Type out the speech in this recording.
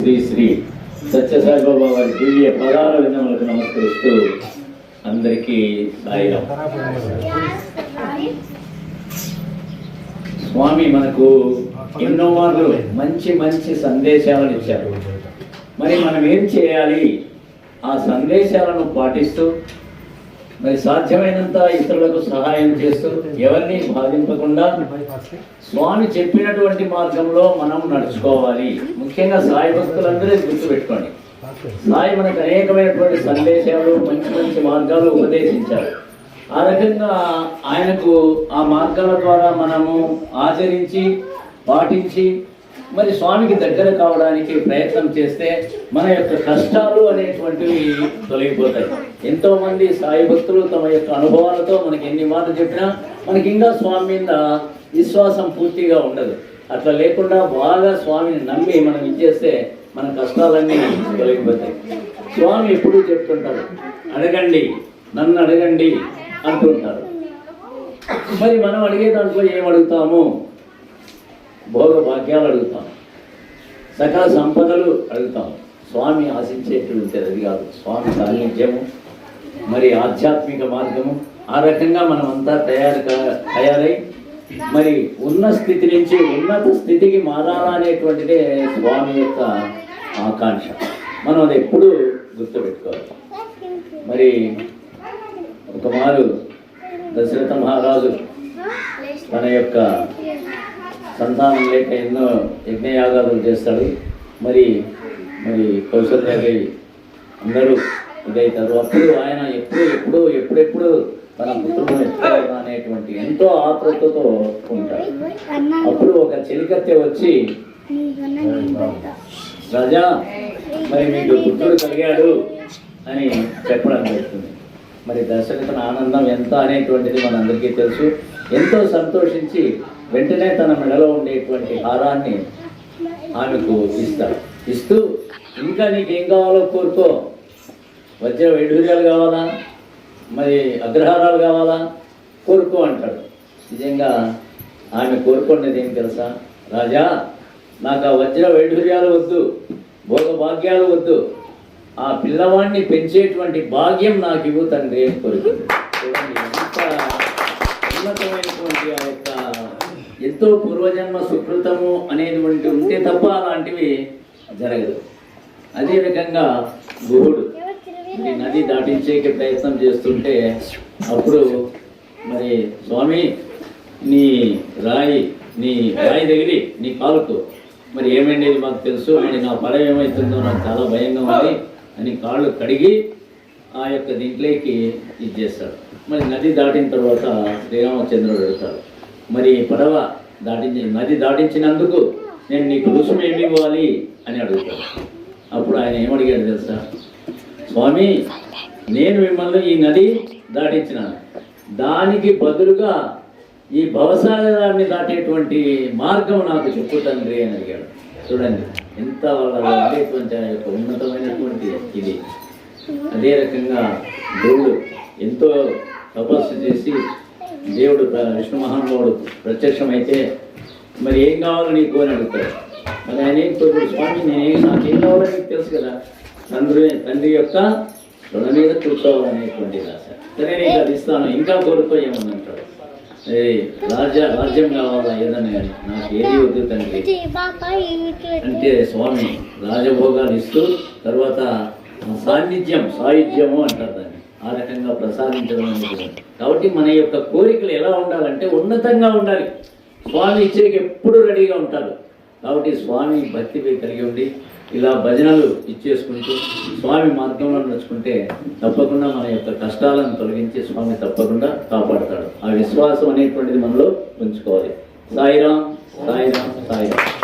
శ్రీ శ్రీ సత్యసాయిబాబా వారి దివ్య పదాల విన్నములకు నమస్కరిస్తూ అందరికీ సాయిరాం. స్వామి మనకు ఎన్నో మార్లు మంచి మంచి సందేశాలను ఇచ్చారు. మరి మనం ఏం చేయాలి? ఆ సందేశాలను పాటిస్తూ మరి సాధ్యమైనంత ఇతరులకు సహాయం చేస్తూ ఎవరిని బాధింపకుండా స్వామి చెప్పినటువంటి మార్గంలో మనం నడుచుకోవాలి. ముఖ్యంగా సాయి భక్తులందరూ గుర్తుపెట్టుకోండి. సాయి మనకు అనేకమైనటువంటి సందేశాలు మంచి మంచి మార్గాలు ఉపదేశించారు. ఆ రకంగా ఆయనకు ఆ మార్గాల ద్వారా మనము ఆచరించి పాటించి మరి స్వామికి దగ్గర కావడానికి ప్రయత్నం చేస్తే మన యొక్క కష్టాలు అనేటువంటివి తొలగిపోతాయి. ఎంతోమంది సాయి భక్తులు తమ యొక్క అనుభవాలతో మనకి ఎన్ని మాటలు చెప్పినా మనకి ఇంకా స్వామి మీద విశ్వాసం పూర్తిగా ఉండదు. అట్లా లేకుండా బాగా స్వామిని నమ్మి మనం ఇచ్చేస్తే మన కష్టాలన్నీ తొలగిపోతాయి. స్వామి ఎప్పుడూ చెప్తుంటారు అడగండి నన్ను అడగండి అంటుంటారు మరి మనం అడిగే దాంట్లో ఏం అడుగుతాము? భోగ భాగ్యాలు అడుగుతాం. సకల సంపదలు అడుగుతాం. స్వామి ఆశించేటువంటి అది కాదు. స్వామి సాన్నిధ్యము మరి ఆధ్యాత్మిక మార్గము. ఆ రకంగా మనమంతా తయారు కా- తయారై మరి ఉన్న స్థితి నుంచి ఉన్నత స్థితికి మారాలనేటువంటిదే స్వామి యొక్క ఆకాంక్ష. మనం అది ఎప్పుడూ గుర్తుపెట్టుకోవాలి. మరి ఒక మారు దశరథ మహారాజు తన యొక్క సంతానం లేక ఎన్నో యజ్ఞయాగాలు చేస్తాడు. మరి మరి కౌశల్యాదేవి అందరూ ఇదవుతారు అప్పుడు ఆయన ఎప్పుడు ఎప్పుడు ఎప్పుడెప్పుడు తన పుత్రుడు అనేటువంటి ఎంతో ఆతృతతో ఉంటాడు. అప్పుడు ఒక చెలికత్తె వచ్చి రాజా మరి మీకు పుత్రుడు కలిగాడు అని చెప్పడం జరుగుతుంది. మరి దర్శకుని ఆనందం ఎంత అనేటువంటిది మనందరికీ తెలుసు. ఎంతో సంతోషించి వెంటనే తన మెడలో ఉండేటువంటి హారాన్ని ఆమెకు ఇస్తాడు ఇస్తూ ఇంకా నీకేం కావాలో కోరుకో. వజ్ర వైఢూర్యాలు కావాలా? మరి అగ్రహారాలు కావాలా? కోరుకో అంటాడు. నిజంగా ఆమె కోరుకున్నది ఏం తెలుసా? రాజా నాకు ఆ వజ్ర వైఢూర్యాలు వద్దు. భోగ భాగ్యాలు వద్దు. ఆ పిల్లవాడిని పెంచేటువంటి భాగ్యం నాకు ఇవ్వు తండ్రి అని కోరుకుంది చూడండి ఎంత ఉన్నతమైనటువంటి ఆ యొక్క ఎంతో పూర్వజన్మ సుకృతము అనేటువంటి ఉంటే తప్ప అలాంటివి జరగదు. అదే రకంగా గుహుడు నది దాటించేకి ప్రయత్నం చేస్తుంటే అప్పుడు మరి స్వామి నీ రాయి నీ రాయి తగిలి నీ కాలుకు మరి ఏమైంది మాకు తెలుసు. మరి నా పడవ ఏమవుతుందో నాకు చాలా భయంగా ఉంది అని కాళ్ళు కడిగి ఆ యొక్క దీంట్లోకి ఇది చేస్తాడు. మరి నది దాటిన తర్వాత శ్రీరామచంద్రుడు అడుగుతాడు మరి పడవ దాటించి నది దాటించినందుకు నేను నీకు రుసుము ఏమి ఇవ్వాలి? అని అడుగుతాను అప్పుడు ఆయన ఏమడిగాడు తెలుసా? స్వామి నేను మిమ్మల్ని ఈ నది దాటించినాను. దానికి బదులుగా ఈ భవసాగరాన్ని దాటేటువంటి మార్గం నాకు చెప్పు తండ్రి అని అడిగాడు. చూడండి ఎంత వాళ్ళ ఉండేటువంటి ఆ యొక్క ఉన్నతమైనటువంటి ఇది. అదే రకంగా దేవుడు ఎంతో తపస్సు చేసి దేవుడు విష్ణు మహానుభావుడు ప్రత్యక్షమైతే మరి ఏం కావాలో నీకు అని అడుగుతాడు. మరి ఆయన ఏం కోరుతాడు స్వామి నేను నాకేం కావాలో నీకు తెలుసు కదా. తండ్రి తండ్రి యొక్క రుణ మీద కూర్చోవాలనేటువంటి ఆశ సరే నీకు అది ఇస్తాను. ఇంకా కోరుకో ఏమని అంటాడు ఏ రాజ్య రాజ్యం కావాలా? ఏదన్నా కానీ నాకు ఏది వద్దు తండ్రి. అంటే స్వామి రాజభోగాలు ఇస్తూ తర్వాత సాన్నిధ్యం సాయుధ్యము అంటారు దాన్ని. ఆ రకంగా ప్రసాదించడం అనేది. కాబట్టి మన యొక్క కోరికలు ఎలా ఉండాలంటే ఉన్నతంగా ఉండాలి. స్వామి ఇచ్చేకి ఎప్పుడు రెడీగా ఉంటారు. కాబట్టి స్వామి భక్తి కలిగి ఉండి ఇలా భజనలు ఇచ్చేసుకుంటూ స్వామి మార్గంలో నడుచుకుంటే తప్పకుండా మన యొక్క కష్టాలను తొలగించి స్వామి తప్పకుండా కాపాడతాడు. ఆ విశ్వాసం అనేటువంటిది మనలో ఉంచుకోవాలి. సాయిరాం సాయిరాం సాయిరాం